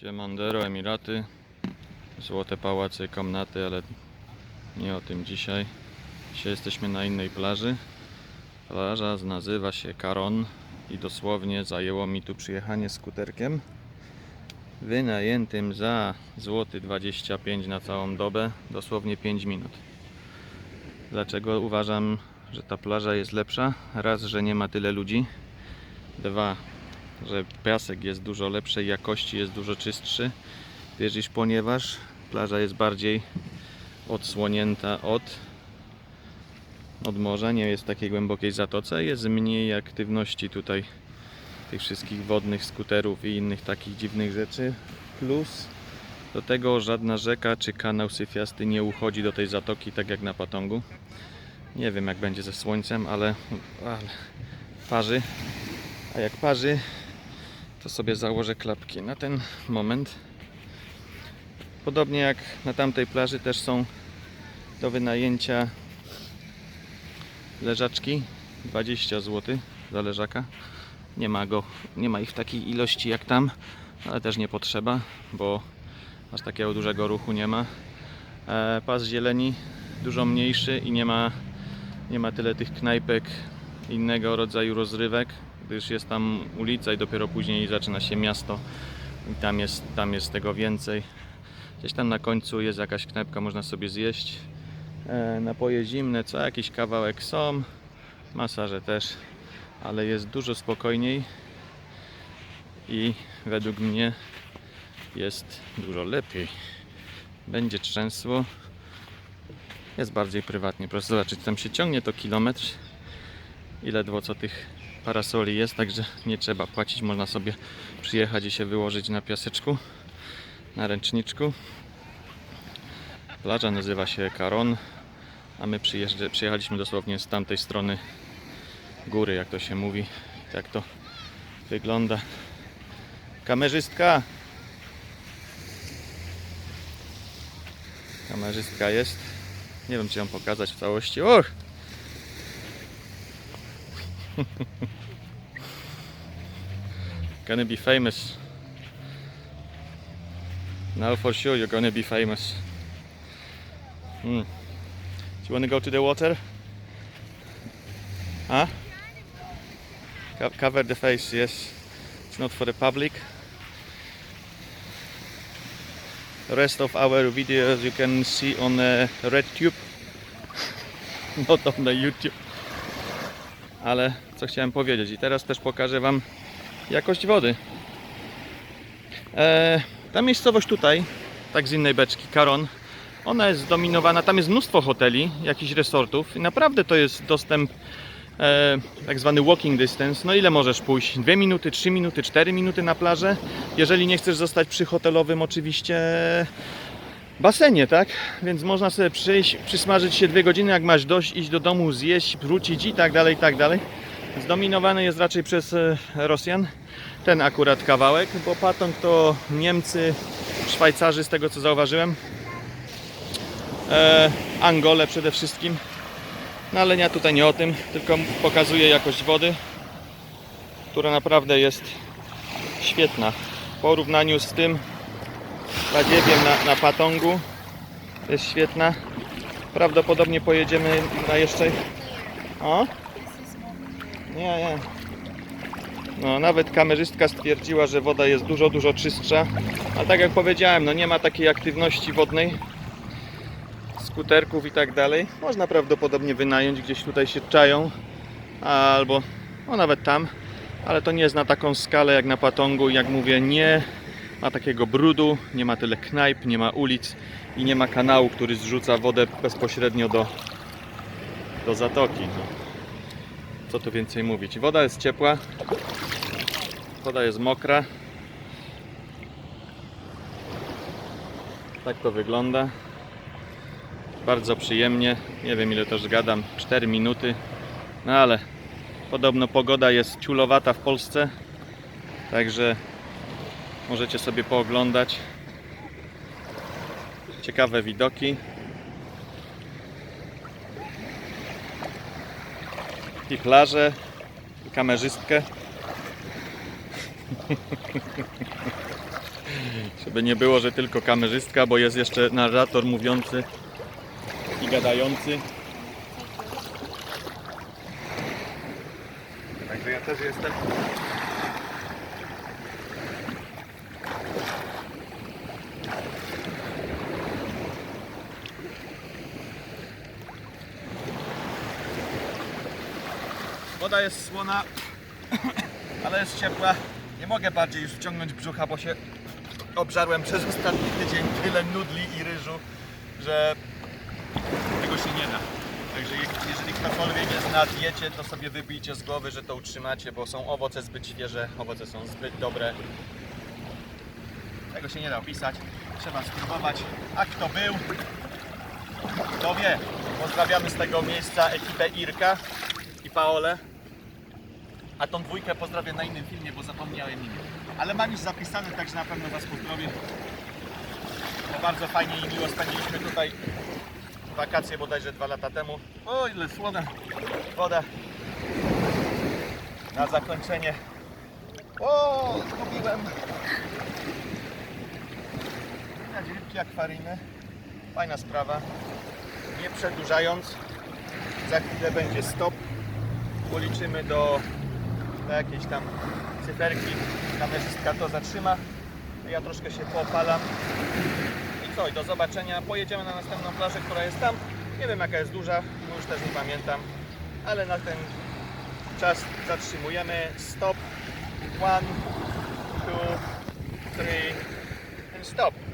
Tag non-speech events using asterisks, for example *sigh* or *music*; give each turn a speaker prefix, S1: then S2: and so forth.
S1: Siemandero, Emiraty, złote pałace, komnaty, ale nie o tym dzisiaj. Dzisiaj jesteśmy na innej plaży. Plaża nazywa się Caron i dosłownie zajęło mi tu przyjechanie skuterkiem wynajętym za złoty 25 na całą dobę, dosłownie 5 minut. Dlaczego uważam, że ta plaża jest lepsza? Raz, że nie ma tyle ludzi. Dwa, że piasek jest dużo lepszej jakości, jest dużo czystszy, iż ponieważ plaża jest bardziej odsłonięta od, od morza, nie jest w takiej głębokiej zatoce, jest mniej aktywności tutaj tych wszystkich wodnych skuterów i innych takich dziwnych rzeczy, plus do tego żadna rzeka czy kanał syfiasty nie uchodzi do tej zatoki tak jak na Patongu. Nie wiem jak będzie ze słońcem, ale, ale parzy. A jak parzy, to sobie założę klapki na ten moment. Podobnie jak na tamtej plaży też są do wynajęcia leżaczki 20 zł za leżaka. Nie ma go, nie ma ich w takiej ilości jak tam, ale też nie potrzeba, bo aż takiego dużego ruchu nie ma. E, pas zieleni dużo mniejszy i nie ma, nie ma tyle tych knajpek innego rodzaju rozrywek, gdyż jest tam ulica i dopiero później zaczyna się miasto i tam jest, tam jest tego więcej. Gdzieś tam na końcu jest jakaś knajpka, można sobie zjeść. E, napoje zimne, co jakiś kawałek są, masaże też, ale jest dużo spokojniej i według mnie jest dużo lepiej. Będzie trzęsło, jest bardziej prywatnie. Proszę zobaczyć, tam się ciągnie to kilometr i ledwo co tych parasoli jest, także nie trzeba płacić. Można sobie przyjechać i się wyłożyć na piaseczku, na ręczniczku. Plaża nazywa się Caron, a my przyjechaliśmy dosłownie z tamtej strony góry, jak to się mówi. Jak to wygląda. Kamerzystka! Kamerzystka jest. Nie wiem, czy ją pokazać w całości. Och! *laughs* gonna be famous. Now for sure you're gonna be famous. Hmm. Do you wanna go to the water? Huh? Co- cover the face, yes. It's not for the public. The rest of our videos you can see on uh, RedTube, *laughs* not on the YouTube. Ale co chciałem powiedzieć i teraz też pokażę Wam jakość wody. E, ta miejscowość tutaj, tak z innej beczki, Karon, ona jest zdominowana, tam jest mnóstwo hoteli, jakichś resortów i naprawdę to jest dostęp e, tak zwany walking distance. No ile możesz pójść? 2 minuty, 3 minuty, 4 minuty na plażę? Jeżeli nie chcesz zostać przy hotelowym oczywiście basenie, tak? Więc można sobie przyjść, przysmażyć się 2 godziny, jak masz dość, iść do domu, zjeść, wrócić i tak dalej, i tak dalej. Zdominowany jest raczej przez e, Rosjan. Ten akurat kawałek, bo Patong to Niemcy, Szwajcarzy, z tego co zauważyłem. E, Angole przede wszystkim. No ale ja tutaj nie o tym, tylko pokazuję jakość wody, która naprawdę jest świetna. W porównaniu z tym badziewiem na, na Patongu jest świetna. Prawdopodobnie pojedziemy na jeszcze... O? Nie, nie. No, nawet kamerzystka stwierdziła, że woda jest dużo, dużo czystsza. A tak jak powiedziałem, no nie ma takiej aktywności wodnej skuterków i tak dalej. Można prawdopodobnie wynająć, gdzieś tutaj się czają, albo no nawet tam, ale to nie jest na taką skalę jak na Patongu. Jak mówię, nie ma takiego brudu, nie ma tyle knajp, nie ma ulic i nie ma kanału, który zrzuca wodę bezpośrednio do, do zatoki. Co tu więcej mówić? Woda jest ciepła, woda jest mokra. Tak to wygląda bardzo przyjemnie. Nie wiem ile też gadam, 4 minuty. No ale podobno pogoda jest ciulowata w Polsce. Także możecie sobie pooglądać ciekawe widoki. I plażę, i kamerzystkę. *laughs* Żeby nie było, że tylko kamerzystka, bo jest jeszcze narrator mówiący i gadający. Także ja też jestem. Woda jest słona, *coughs* ale jest ciepła. Nie mogę bardziej już wciągnąć brzucha, bo się obżarłem przez ostatni tydzień tyle nudli i ryżu, że tego się nie da. Także je- jeżeli ktokolwiek jest na diecie, to sobie wybijcie z głowy, że to utrzymacie, bo są owoce zbyt świeże, owoce są zbyt dobre. Tego się nie da opisać. Trzeba spróbować. A kto był, to wie. Pozdrawiamy z tego miejsca ekipę Irka i Paolę. A tą dwójkę pozdrawiam na innym filmie, bo zapomniałem imię. Ale mam już zapisane, także na pewno Was pozdrowię. Bo bardzo fajnie i miło spędziliśmy tutaj wakacje bodajże dwa lata temu. O, ile słona woda. Na zakończenie. O, zgubiłem. Widać rybki akwaryjne. Fajna sprawa. Nie przedłużając, za chwilę będzie stop. Policzymy do, do jakiejś tam cyferki. Kamerzystka to zatrzyma. Ja troszkę się poopalam. I co, do zobaczenia. Pojedziemy na następną plażę, która jest tam. Nie wiem jaka jest duża, bo już też nie pamiętam. Ale na ten czas zatrzymujemy. Stop. One, two, three and stop.